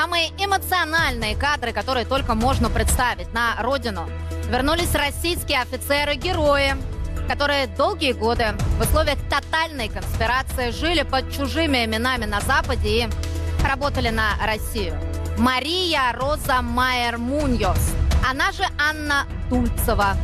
Самые эмоциональные кадры, которые только можно представить на родину, вернулись российские офицеры-герои, которые долгие годы в условиях тотальной конспирации жили под чужими именами на Западе и работали на Россию. Мария Роза Майер Муньос, она же Анна Дульцева.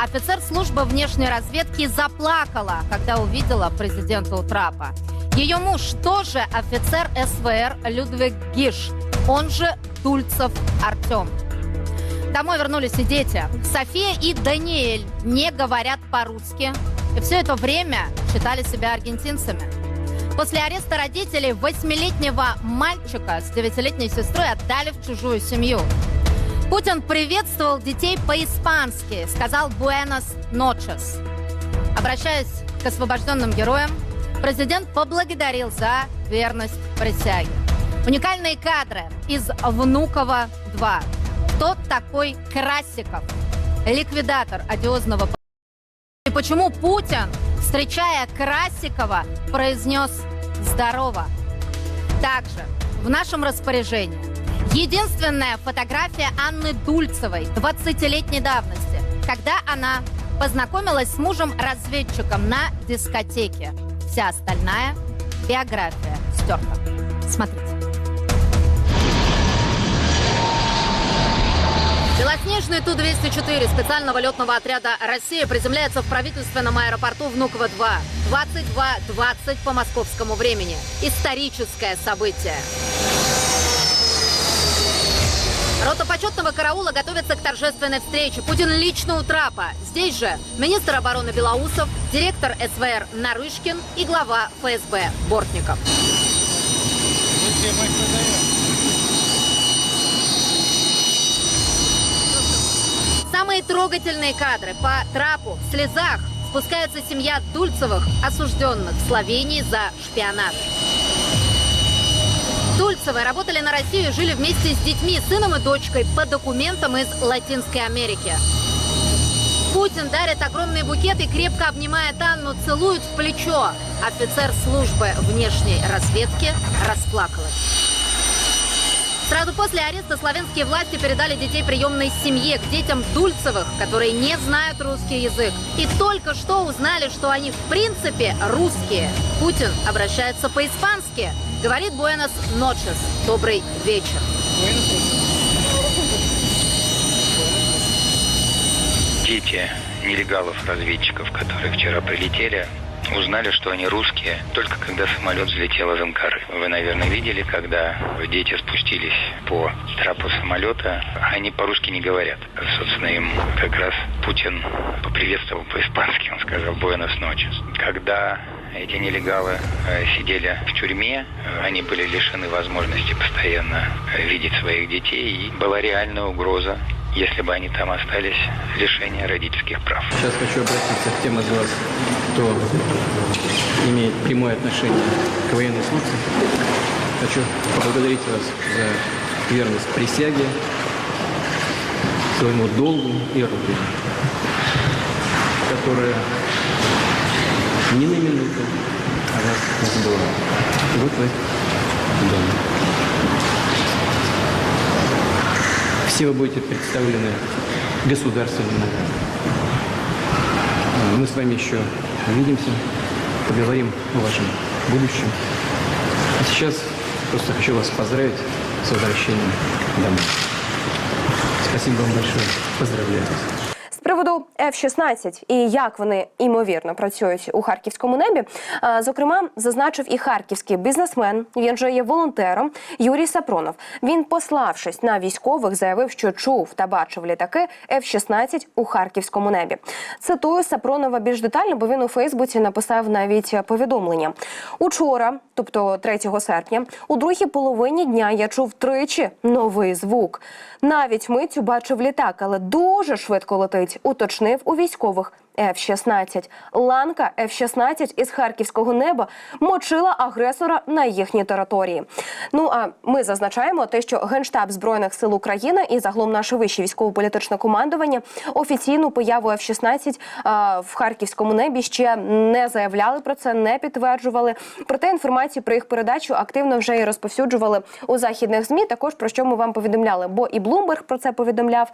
Офицер службы внешней разведки заплакала, когда увидела президента у трапа. Ее муж тоже офицер СВР Людвиг Гиш, он же Дульцев Артем. Домой вернулись и дети. София и Даниэль не говорят по-русски. И все это время считали себя аргентинцами. После ареста родителей восьмилетнего мальчика с девятилетней сестрой отдали в чужую семью. Путин приветствовал детей по-испански, сказал «Буэнос ночес». Обращаясь к освобожденным героям, президент поблагодарил за верность присяге. Уникальные кадры из «Внуково 2». Кто такой Красиков? Ликвидатор одиозного и почему Путин, встречая Красикова, произнес «здорово». Также в нашем распоряжении единственная фотография Анны Дульцевой 20-летней давности, когда она познакомилась с мужем-разведчиком на дискотеке. Вся остальная биография стерта. Смотрите. Белоснежный Ту-204 специального летного отряда России приземляется в правительственном аэропорту Внуково-2. 22.20 по московскому времени. Историческое событие. Рота почетного караула готовится к торжественной встрече. Путин лично у трапа. Здесь же министр обороны Белоусов, директор СВР Нарышкин и глава ФСБ Бортников. Самые трогательные кадры по трапу в слезах спускается семья Дульцевых, осужденных в Словении за шпионаж. Дульцевы работали на Россию и жили вместе с детьми, сыном и дочкой по документам из Латинской Америки. Путин дарит огромные букеты и крепко обнимает Анну, целует в плечо. Офицер службы внешней разведки расплакалась. Сразу после ареста славянские власти передали детей приемной семье к детям Дульцевых, которые не знают русский язык. И только что узнали, что они в принципе русские. Путин обращается по-испански. Говорит Буэнос ночес. Добрый вечер. Дети нелегалов-разведчиков, которые вчера прилетели, узнали, что они русские, только когда самолет взлетел из Анкары. Вы, наверное, видели, когда дети спустились по трапу самолета, они по-русски не говорят. Собственно, им как раз Путин поприветствовал по-испански, он сказал «Буэнос ночес». Когда эти нелегалы э, сидели в тюрьме, они были лишены возможности постоянно видеть своих детей, и была реальная угроза если бы они там остались, лишения родительских прав. Сейчас хочу обратиться к тем из вас, кто имеет прямое отношение к военной службе. Хочу поблагодарить вас за верность присяге, своему долгу и оружию, которая ни на минуту о вас не забывала. Вот вы дома. Все вы будете представлены государственным. Мы с вами еще увидимся, поговорим о вашем будущем. А сейчас просто хочу вас поздравить с возвращением домой. Спасибо вам большое. Поздравляю вас. Приводу F-16 і як вони імовірно працюють у харківському небі. Зокрема, зазначив і харківський бізнесмен. Він же є волонтером Юрій Сапронов. Він, пославшись на військових, заявив, що чув та бачив літаки F-16 у харківському небі. Цитую Сапронова більш детально, бо він у Фейсбуці написав навіть повідомлення. Учора, тобто 3 серпня, у другій половині дня я чув тричі новий звук. Навіть митцю бачив літак, але дуже швидко летить уточнив у військових. F-16. ланка F-16 із харківського неба мочила агресора на їхній території. Ну а ми зазначаємо те, що генштаб збройних сил України і загалом наше вище військово-політичне командування офіційну появу F-16 в харківському небі ще не заявляли про це, не підтверджували. Проте інформацію про їх передачу активно вже і розповсюджували у західних змі. Також про що ми вам повідомляли, бо і Блумберг про це повідомляв.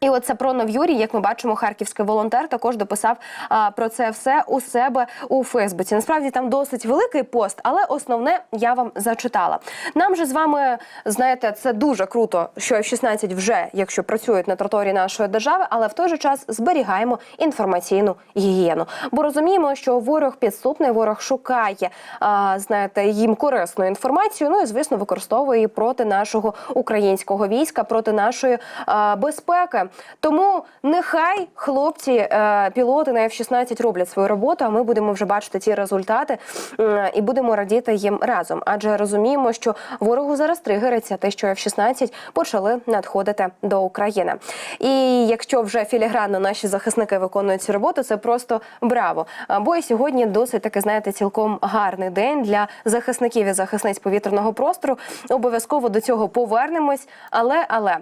І от Сапронов Юрій, як ми бачимо, харківський волонтер також дописав а, про це все у себе у Фейсбуці. Насправді там досить великий пост, але основне я вам зачитала. Нам же з вами знаєте, це дуже круто, що F-16 вже, якщо працюють на території нашої держави, але в той же час зберігаємо інформаційну гігієну. Бо розуміємо, що ворог підступний, ворог шукає, а, знаєте, їм корисну інформацію. Ну і звісно, використовує її проти нашого українського війська, проти нашої а, безпеки. Тому нехай хлопці, е, пілоти на F-16 роблять свою роботу. А ми будемо вже бачити ті результати е, і будемо радіти їм разом. Адже розуміємо, що ворогу зараз тригериться те, що F-16 почали надходити до України. І якщо вже філігранно наші захисники виконують цю роботу, це просто браво. Бо і сьогодні досить таки, знаєте, цілком гарний день для захисників і захисниць повітряного простору. Обов'язково до цього повернемось. Але але.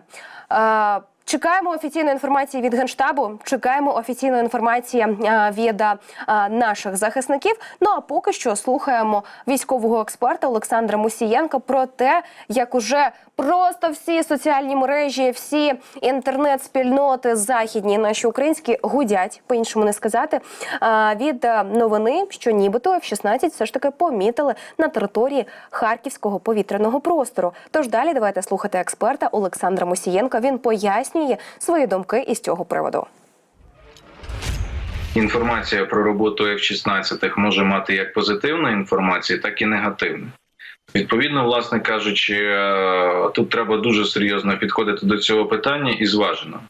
Чекаємо офіційної інформації від генштабу. Чекаємо офіційної інформації е, від е, наших захисників. Ну а поки що слухаємо військового експерта Олександра Мусієнка про те, як уже просто всі соціальні мережі, всі інтернет-спільноти західні, наші українські гудять, по іншому не сказати. е, Від новини, що нібито F-16 все ж таки помітили на території харківського повітряного простору. Тож далі давайте слухати експерта Олександра Мусієнка. Він пояснює свої думки із цього приводу. Інформація про роботу F-16 може мати як позитивну інформацію, так і негативну. Відповідно, власне кажучи, е, тут треба дуже серйозно підходити до цього питання і зважено.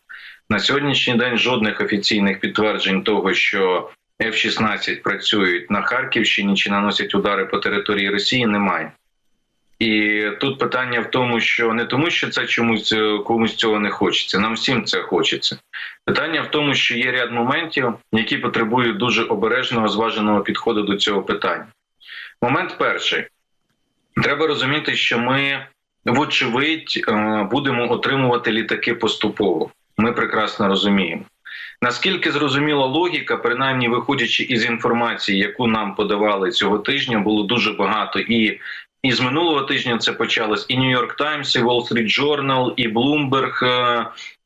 На сьогоднішній день жодних офіційних підтверджень того, що F-16 працюють на Харківщині чи наносять удари по території Росії, немає. І тут питання в тому, що не тому, що це чомусь е, комусь цього не хочеться. Нам всім це хочеться. Питання в тому, що є ряд моментів, які потребують дуже обережного, зваженого підходу до цього питання. Момент перший. Треба розуміти, що ми, вочевидь, е, будемо отримувати літаки поступово. Ми прекрасно розуміємо. Наскільки зрозуміла логіка, принаймні виходячи із інформації, яку нам подавали цього тижня, було дуже багато і. І з минулого тижня це почалось і Нью-Йорк Таймс, і Wall Street Journal, і Bloomberg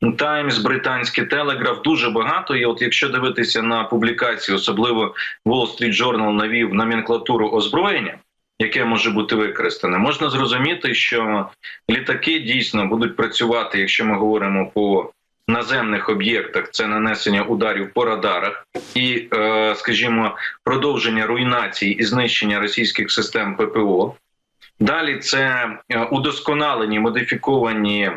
Times, британський Телеграф. Дуже багато. І от якщо дивитися на публікації, особливо Wall Street Journal навів номенклатуру озброєння, яке може бути використане, можна зрозуміти, що літаки дійсно будуть працювати, якщо ми говоримо по наземних об'єктах, це нанесення ударів по радарах і, е, скажімо, продовження руйнації і знищення російських систем ППО. Далі це е, удосконалені модифіковані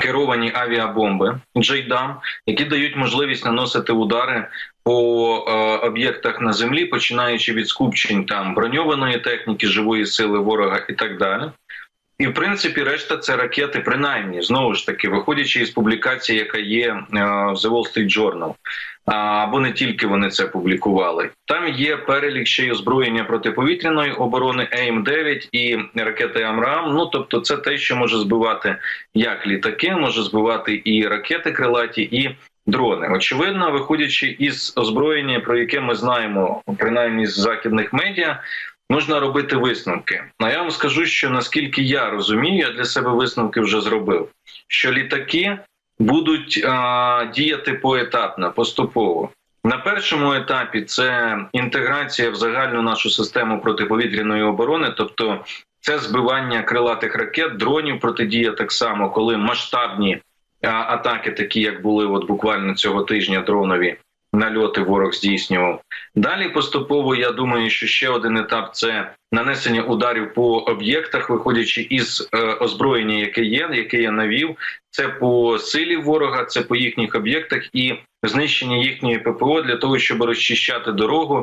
керовані авіабомби Джейдам, які дають можливість наносити удари по е, об'єктах на землі, починаючи від скупчень там броньованої техніки, живої сили ворога і так далі. І в принципі, решта це ракети, принаймні знову ж таки, виходячи із публікації, яка є е, в The Wall Street Journal, або не тільки вони це публікували. Там є перелік ще й озброєння протиповітряної оборони АІМ-9 і ракети Амрам. Ну тобто, це те, що може збивати як літаки, може збивати і ракети крилаті, і дрони. Очевидно, виходячи із озброєння, про яке ми знаємо, принаймні з західних медіа. Можна робити висновки. А я вам скажу, що наскільки я розумію, я для себе висновки вже зробив, що літаки будуть а, діяти поетапно, поступово. На першому етапі це інтеграція в загальну нашу систему протиповітряної оборони, тобто це збивання крилатих ракет, дронів протидія так само, коли масштабні а, атаки, такі як були от буквально цього тижня, дронові нальоти ворог здійснював. Далі поступово я думаю, що ще один етап це нанесення ударів по об'єктах, виходячи із е, озброєння, яке є, яке я навів. Це по силі ворога, це по їхніх об'єктах і знищення їхньої ППО для того, щоб розчищати дорогу